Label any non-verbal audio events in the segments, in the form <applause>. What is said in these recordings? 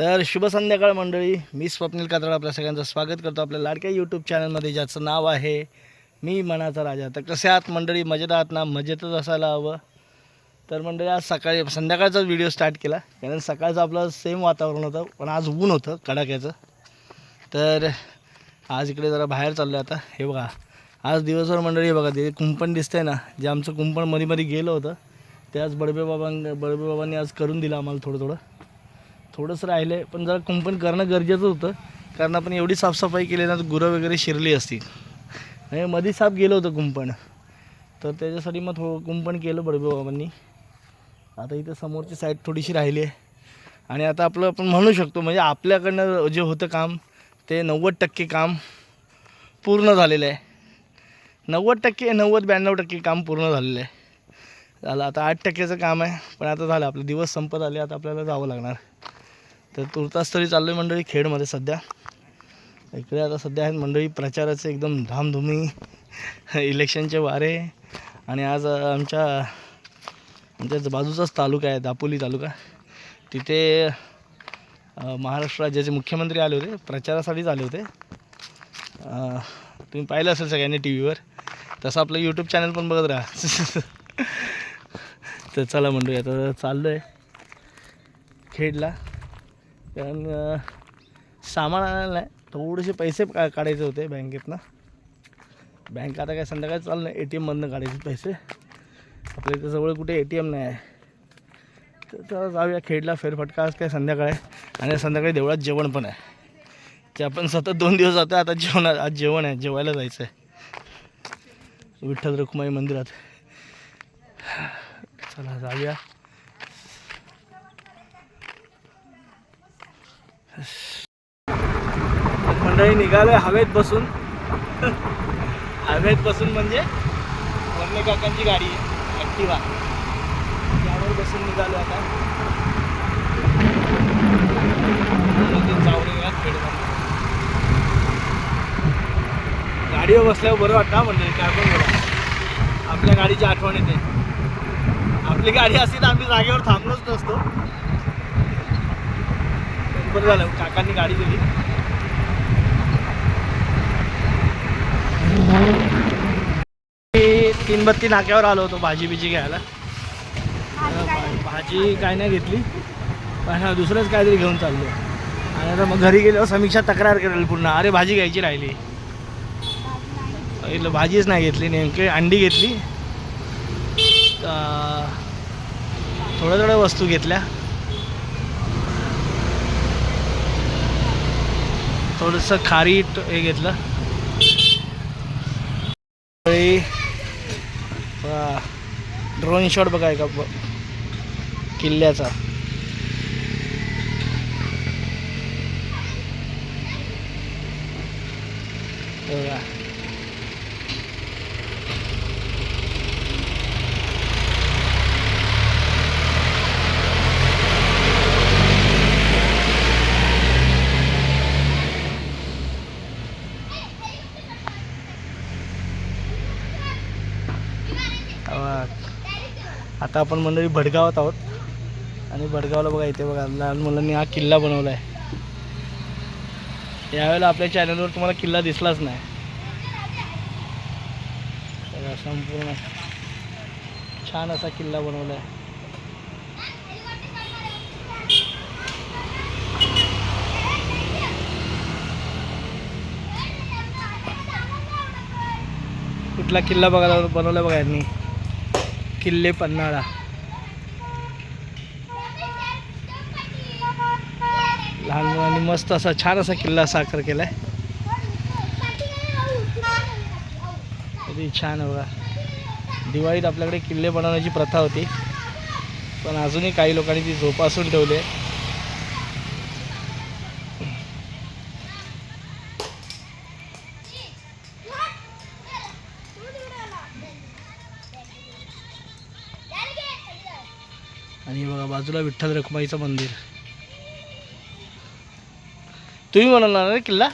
तर शुभ संध्याकाळ मंडळी. मी स्वप्नील कातळ आपल्या सगळ्यांचं स्वागत करतो आपल्या लाडक्या यूट्यूब चॅनलमध्ये ज्याचं नाव आहे मी मनाचा राजा. तर कसे आहात मंडळी? मजेत आहात ना? मजेतच असायला हवं. तर मंडळी आज सकाळी संध्याकाळचाच व्हिडिओ स्टार्ट केला. कारण सकाळचं आपलं सेम वातावरण होतं पण आज ऊन होतं कडाक्याचं. तर आज इकडे जरा बाहेर चाललो आहे आता. हे बघा आज दिवसभर मंडळी हे बघा ते कुंपण दिसतंय ना? जे आमचं कुंपणमध्ये मध्ये गेलं होतं. ते आज बडबे बाबां बडबे बाबांनी आज करून दिलं आम्हाला थोडं थोडं. थोडंसं राहिलं आहे पण जरा कुंपण करणं गरजेचं होतं. कारण आपण एवढी साफसफाई केली ना तर गुरं वगैरे शिरली असती नाही मध्ये साफ गेलं होतं कुंपण. तर त्याच्यासाठी मग थोडं कुंपण केलं बरं बाबांनी. आता इथं समोरची साईड थोडीशी राहिली आहे. आणि आता आपलं आपण म्हणू शकतो म्हणजे आपल्याकडनं जे होतं काम ते नव्वद टक्के काम पूर्ण झालेलं आहे. नव्वद टक्के नव्वद ब्याण्णव टक्के काम पूर्ण झालेलं आहे. झालं आता आठ टक्क्याचं काम आहे पण आता झालं आपले दिवस संपत आले आता आपल्याला जावं लागणार. तर तुर्तास तरी चाललो आहे मंडळी खेडमध्ये सध्या. इकडे आता सध्या आहेत मंडळी प्रचाराचे एकदम धामधुमी <laughs> इलेक्शनचे वारे आणि आज आमच्या आमच्याच बाजूचाच तालुका आहे दापोली तालुका. तिथे महाराष्ट्र राज्याचे मुख्यमंत्री आले होते प्रचारासाठीच आले होते. तुम्ही पाहिलं असेल सगळ्यांनी टी व्हीवर तसं आपलं यूट्यूब चॅनल पण बघत राहा. <laughs> तर चला मंडळी आता चाललो आहे खेडला. कारण सामान आणायला नाही थोडेसे पैसे का काढायचे होते बँकेतनं. बँक आता काय संध्याकाळी चाललं नाही ए टी एममधनं काढायचे पैसे. आपल्या इथं जवळ कुठे ए टी एम नाही आहे. तर जाऊया खेडला फेरफटका आज काय संध्याकाळी आणि संध्याकाळी देवळात जेवण पण आहे. ते आपण सतत दोन दिवस जातो आता जेवण आज जेवण आहे जेवायला जायचं आहे विठ्ठल रखुमाई मंदिरात. चला जाऊया. मंडळी निघालोय हवेत बसून. हवेत बसून म्हणजे वरणे काकांची गाडी आहे ॲक्टिवा. त्यावर बसून निघालो आता. गाडीवर बसल्यावर बरं वाटतं मंडळी काय पण बोला. आपल्या गाडीची आठवण येते. आपली गाडी असती तर आम्ही जागेवर थांबलोच नसतो. बरं झालं काकांनी गाडी दिली. तीन बत्ती नाक्यावर आलो होतो भाजी बिजी घ्यायला. भाजी काय नाही. घेतली. पण हा दुसरंच काहीतरी घेऊन चाललो. आणि आता मग घरी गेल्यावर समीक्षा तक्रार करेल पुन्हा अरे भाजी घ्यायची राहिली. भाजीच नाही घेतली नेमके अंडी घेतली. थोड्या थोड्या वस्तू घेतल्या. थोडंसं खारीट हे घेतलं. ड्रोन शॉट बघाय का किल्ल्याचा. बघा. आता आपण मंडळी भडगावात आहोत. आणि भडगावला बघा इथे बघा लहान मुलांनी हा किल्ला बनवला आहे यावेळेला आपल्या चॅनलवर तुम्हाला किल्ला दिसलाच नाही. संपूर्ण छान असा किल्ला बनवला आहे कुठला किल्ला बघायला बनवला बघा यांनी. किल्ले पन्हाळा. लहान मुलांनी मस्त असा छान असा किल्ला साकार केलाय. किती छान आहे बघा. दिवाळीत आपल्याकडे किल्ले बनवण्याची प्रथा होती. पण अजूनही काही लोकांनी ती जोपासून ठेवली आहे. बाजूला विठ्ठल रखुमाईचं मंदिर. तुम्ही बनवला ना रे किल्ला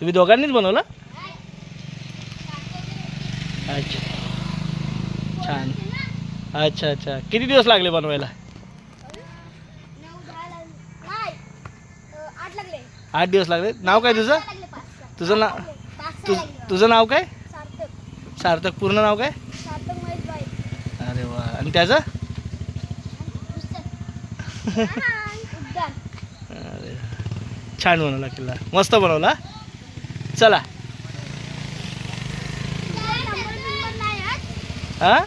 तुम्ही दोघांनीच बनवला? अच्छा. छान. अच्छा अच्छा. किती दिवस लागले बनवायला? आठ दिवस लागले. नाव काय तुझं? तुझं नाव तुझं नाव काय? सार्थक. पूर्ण नाव काय? त्याचं? अरे. छान बनवला किल्ला. मस्त बनवला. चला. हा?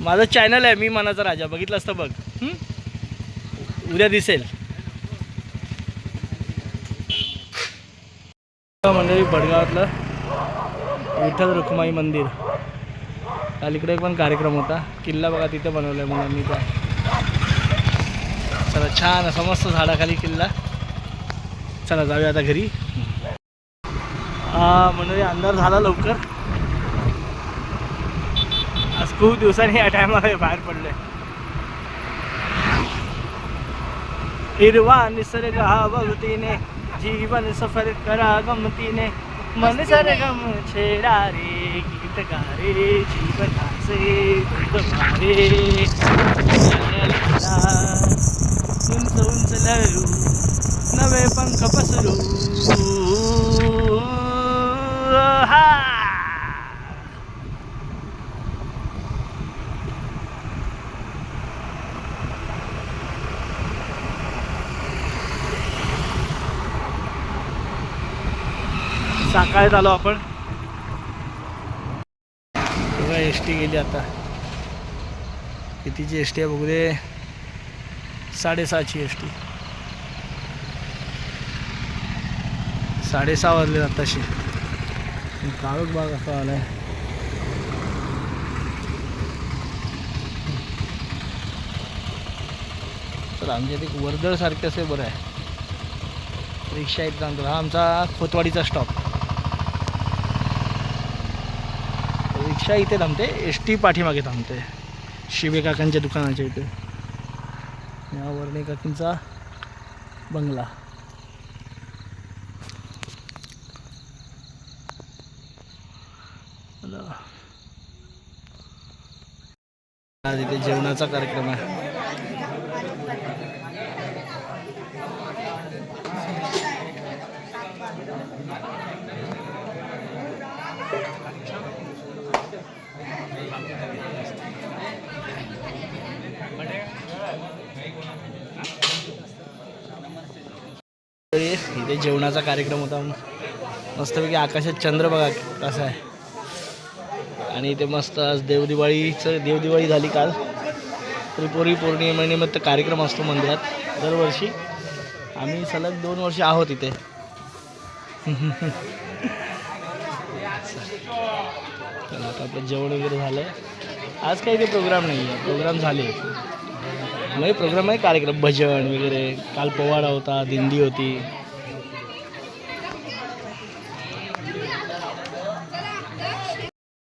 माझं चॅनल आहे मी मनाचा राजा. बघितलं असतं बघ. उद्या दिसेल. मंडळी बडगावातलं विठ्ठल रुक्माई मंदिर. काल इकडे पण कार्यक्रम होता. किल्ला बघा तिथे बनवला आहे मुलांनी त्या. चला छान असा मस्त झाडाखाली किल्ला. चला जाऊया आता घरी. हा मंडळी अंधार झाला लवकर. आज खूप दिवसांनी या टायमाला बाहेर पडलोय. हिरवा निसर्ग हा भगतीने जीवन सफर करा गमतीने. मन सरगम छेडा रे गीत गा रे जीवन हासे दुःख उंच उंच लहरू नवे पंख पसरू। हा! साकाळ्यात आलो आपण. बघा एस टी गेली आता. कितीची एस टी आहे बघू दे. साडेसहाची एस टी साडेसहा वाजले आताशी. काळोख बाग असा आलाय. तर आमच्या इथे वर्दळसारखं असे बरं आहे. रिक्षा एकदा हा आमचा खोतवाडीचा स्टॉप रिक्षा इथे थांबते. एस टी पाठीमागे थांबते. शिवे काकांच्या दुकानाच्या इथे. या वर्णे काकींचा बंगला. आज इथे जेवणाचा कार्यक्रम आहे तरी इथे जेवणाचा कार्यक्रम होता. मस्तपैकी आकाशात चंद्र बघा कसा आहे. आणि इथे मस्त आज देवदिवाळीचं देवदिवाळी झाली काल. त्रिपुरी पौर्णिमेनिमित्त कार्यक्रम असतो मंदिरात दरवर्षी. आम्ही सलग दोन वर्ष आहोत इथे. आता आपलं जेवण वगैरे झालं आज काही काही प्रोग्राम नाही आहे प्रोग्राम झाले. नाही प्रोग्राम आहे कार्यक्रम भजन वगैरे. काल पोवाडा होता दिंडी होती.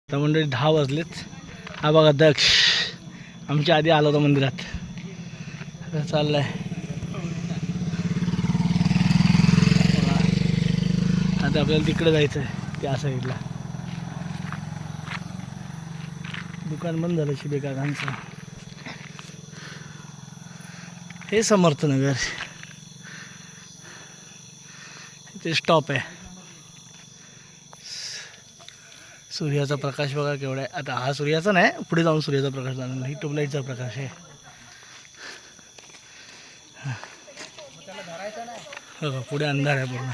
आता मंडळी दहा वाजलेत. हा बघा दक्ष. आमच्या आधी आला होता मंदिरात. आता चाललाय. आता आपल्याला तिकडे जायचं आहे त्या साईडला. दुकान बंद झालं शिबे काकांचं हे समर्थनगर इथे स्टॉप आहे. सूर्याचा प्रकाश बघा केवढा आहे. आता हा सूर्याचा नाही पुढे जाऊन सूर्याचा प्रकाश जाणार नाही. ट्यूबलाईटचा प्रकाश आहे. हो. पुढे अंधार आहे पूर्ण.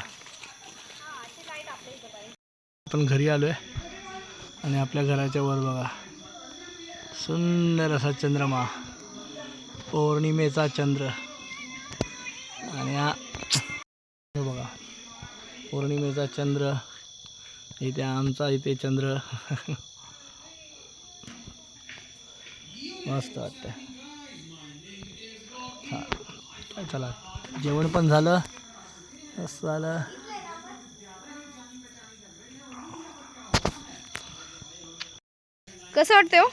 आपण घरी आलो आहे आणि आपल्या घराच्या वर बघा. सुंदर असा चंद्रमा. पौर्णिमेचा चंद्र. आणि हा बघा. पौर्णिमेचा चंद्र. इथे आमचा इथे चंद्र. मस्त वाटतं हां. चला जेवण पण झालं. मस्त झालं. कसं वाटतं हो?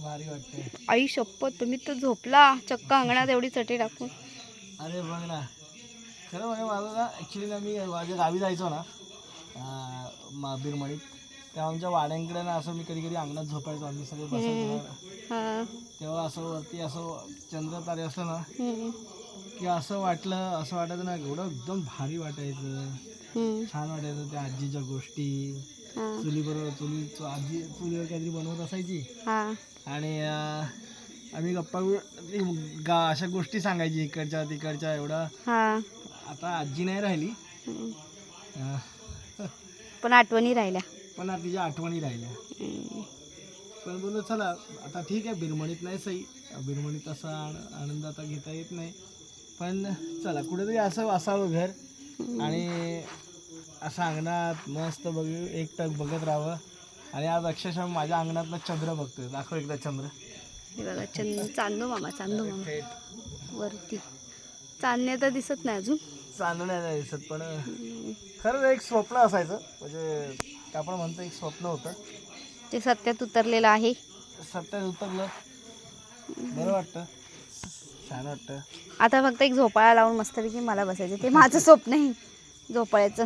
भारी वाटतंय. आई शपथ तुम्ही तर झोपला. चक्क अंगणात एवढी चटे टाकून. अरे बघ ना. खरं म्हणजे माझं ना ॲक्च्युली ना मी माझ्या गावी जायचो ना मा बिरमणीत. तेव्हा आमच्या वाड्यांकडे ना असं मी कधी कधी अंगणात झोपायचो. आम्ही सगळे बसायचो ना. हा. तेव्हा असं वरती असं चंद्र तारे असलं ना हम्म. की असं वाटलं असं वाटायचं ना एवढं एकदम भारी वाटायचं. हम्म. छान वाटायचं त्या आजीच्या गोष्टी. हा. चुलीबरोबर चुली चु- आजी चुलीवर काहीतरी बनवत असायची. हा. आणि अं, आम्ही गप्पा गा अशा गोष्टी सांगायची इकडच्या तिकडच्या एवढं. हा. आता आजी नाही राहिली. हम्म. अं, पण आठवणी राहिल्या. पण आता तिच्या आठवणी राहिल्या. पण बोललो चला आता ठीक आहे बिरमणीत नाही सही बिरमणीत असा आन- आनंद आता घेता येत नाही. पण चला कुठेतरी असं असावं घर आणि असं अंगणात मस्त बघू एकटक बघत राहावं. आणि आज अक्षरशः माझ्या अंगणातनं चंद्र बघतोय. दाखव एकदा चंद्र. हे बघा चंद चांदो मामा चांदो मामा. वरती. चांदण्या तर दिसत नाही अजून. चांदण्या नाही दिसत पण. खरंच एक स्वप्न असायचं. म्हणजे आपण म्हणतो एक स्वप्न होतं. ते सत्यात उतरलेलं आहे. सत्यात उतरलं. बरं वाटतं. छान वाटतं. आता फक्त एक झोपाळा लावून मस्तपैकी मला बसायचं. ते माझं स्वप्न आहे. झोपाळ्याचं.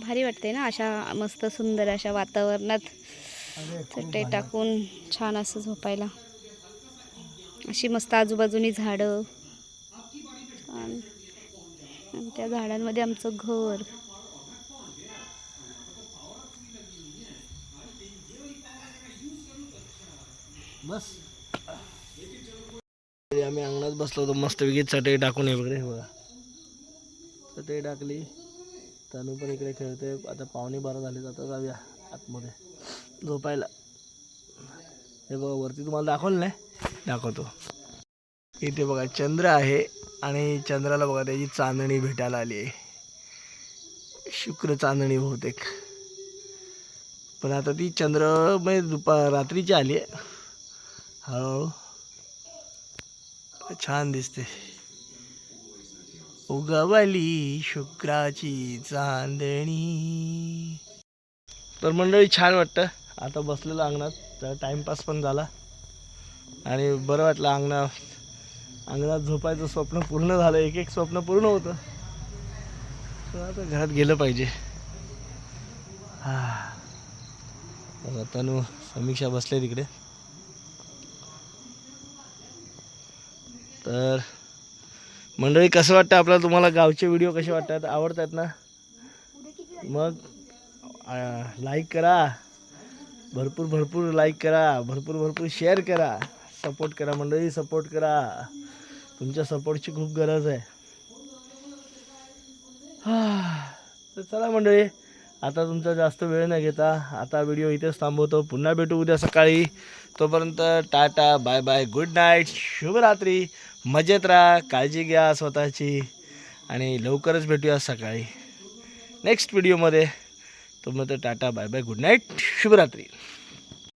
भारी वाटते ना अशा मस्त सुंदर अशा वातावरणात चटई भारी. टाकून छान असं झोपायला. अशी मस्त आजूबाजूनी झाडं. आणि त्या झाडांमध्ये आमचं घर. बस आम्ही अंगणात बसलो होतो मस्तपैकी चटई टाकून हे वगैरे बघा. चटई टाकली. तनू पण इकडे खेळते आता पाहुणे बरं झाले आता जाऊया आतमध्ये. झोपायला. हे बघा वरती तुम्हाला दाखवलं नाही? दाखवतो. इथे बघा चंद्र आहे आणि चंद्राला बघा त्याची चांदणी भेटायला आली आहे. शुक्र चांदणी बहुतेक. पण आता ती चंद्र म्हणजे दुपार रात्रीची आली आहे. हळूहळू. छान दिसते. उगवली शुक्राची चांदणी. तर मंडळी छान वाटतं. आता बसलेलं अंगणात. तर टाईमपास पण झाला. आणि बरं वाटलं अंगणा अंगणात झोपायचं स्वप्न पूर्ण झालं एक एक स्वप्न पूर्ण होतं. तर आता घरात गेलं पाहिजे. हा. बघा तनू समीक्षा बसले तिकडे. तर मंडळी कसं वाटतं आपल्याला? तुम्हाला गावचे व्हिडिओ कसे वाटतात? आवडतात ना? मग लाईक करा. भरपूर भरपूर लाईक करा भरपूर भरपूर शेअर करा सपोर्ट करा मंडळी सपोर्ट करा. तुमच्या सपोर्टची खूप गरज आहे. हा. <sighs> तर चला मंडळी आता तुमचा जास्त वेळ न घेता आता व्हिडिओ इथेच थांबवतो. पुन्हा भेटू उद्या सकाळी. तोपर्यंत tata bye bye good night शुभरात्री. मजेत राहा काळजी घ्या स्वतःची. आणि लवकरच भेटूया सकाळी. नेक्स्ट व्हिडिओमध्ये तोपर्यंत tata bye bye good night शुभरात्री.